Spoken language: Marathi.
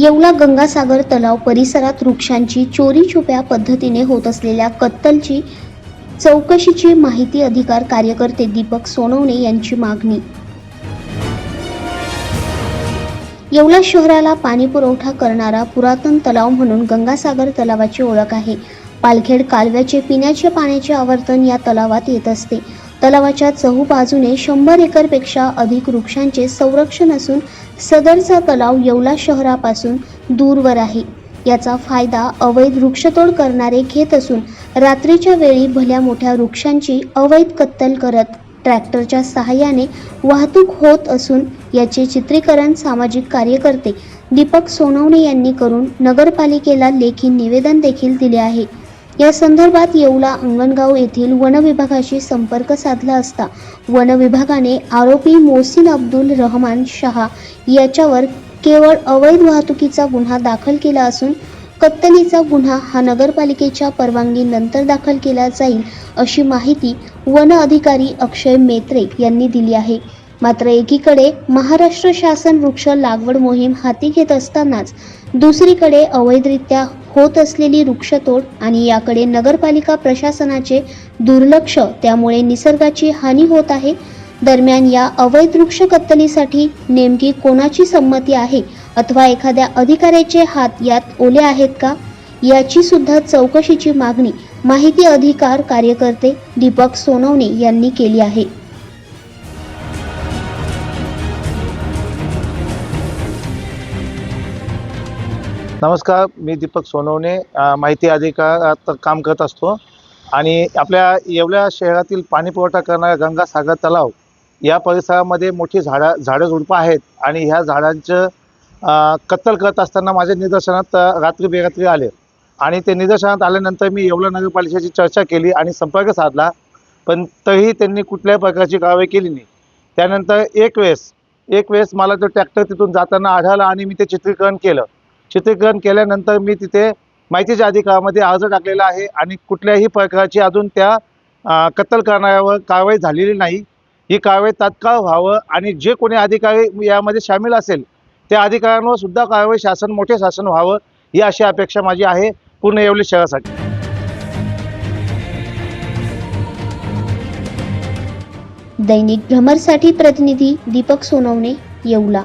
येवला गंगासागर तलाव परिसरात वृक्षांची चोरी छुप्या पद्धतीने होत असलेल्या कत्तलची चौकशीची माहिती अधिकार कार्यकर्ते दीपक सोनवणे यांची मागणी. येवला शहराला पाणी पुरवठा करणारा पुरातन तलाव म्हणून गंगासागर तलावाची ओळख आहे. पालखेड कालव्याचे पिण्याच्या पाण्याचे आवर्तन या तलावात येत असते. तलावाच्या चहूबाजूने शंभर एकरपेक्षा अधिक वृक्षांचे संरक्षण असून सदरचा तलाव येवला शहरापासून दूरवर आहे. याचा फायदा अवैध वृक्षतोड करणारे घेत असून रात्रीच्या वेळी भल्या मोठ्या वृक्षांची अवैध कत्तल करत ट्रॅक्टरच्या सहाय्याने वाहतूक होत असून याचे चित्रीकरण सामाजिक कार्यकर्ते दीपक सोनवणे यांनी करून नगरपालिकेला लेखी निवेदन देखील दिले आहे. या संदर्भात येवला अंगणगाव येथील वन विभागाशी संपर्क साधला असता वन विभागाने आरोपी मोसिन अब्दुल रहमान शहा याच्यावर केवळ अवैध वाहतुकीचा गुन्हा दाखल केला असून कत्तलीचा गुन्हा हा नगरपालिकेच्या परवानगीनंतर दाखल केला जाईल अशी माहिती वन अधिकारी अक्षय मेत्रे यांनी दिली आहे. मात्र एकीकडे महाराष्ट्र शासन वृक्ष लागवड मोहीम हाती घेत असतानाच दुसरीकडे अवैधरित्या होत असलेली वृक्षतोड आणि याकडे नगरपालिका प्रशासनाचे दुर्लक्ष त्यामुळे निसर्गाची हानी होत आहे. दरम्यान या अवैध वृक्ष कत्तलीसाठी नेमकी कोणाची संमती आहे अथवा एखाद्या अधिकाऱ्याचे हात यात ओले आहेत का? याची सुद्धा चौकशीची मागणी माहिती अधिकार कार्यकर्ते दीपक सोनवणे यांनी केली आहे. नमस्कार मी दीपक सोनवणे. माहिती अधिकारात काम करत असतो. आणि आपल्या येवल्या शहरातील पाणी पुरवठा करणारा गंगासागर तलाव या परिसरामध्ये मोठी झाडं झाडं झुडपं आहेत. आणि ह्या झाडांचं कत्तल करत असताना माझ्या निदर्शनात रात्री बेरात्री आले. आणि ते निदर्शनात आल्यानंतर मी येवला नगरपालिकेची चर्चा केली आणि संपर्क साधला. पण तरीही त्यांनी कुठल्याही प्रकारची कारवाई केली नाही. त्यानंतर एक वेळेस एक वेळेस मला तो ट्रॅक्टर तिथून जाताना आढळला आणि मी ते चित्रीकरण केलं. चित्रीकरण केल्यानंतर मी तिथे माहितीच्या अधिकारामध्ये अर्ज टाकलेला आहे आणि कुठल्याही प्रकारची अजून त्या कत्तल करणाऱ्यावर कारवाई झालेली नाही. ही कारवाई तात्काळ व्हावं आणि जे कोणी अधिकारी यामध्ये सामील असेल त्या अधिकाऱ्यांवर सुद्धा कारवाई शासन मोठे शासन व्हावं ही अशी अपेक्षा माझी आहे. पूर्ण येवली शहरासाठी. दैनिक भ्रमरसाठी प्रतिनिधी दीपक सोनवणे येवला.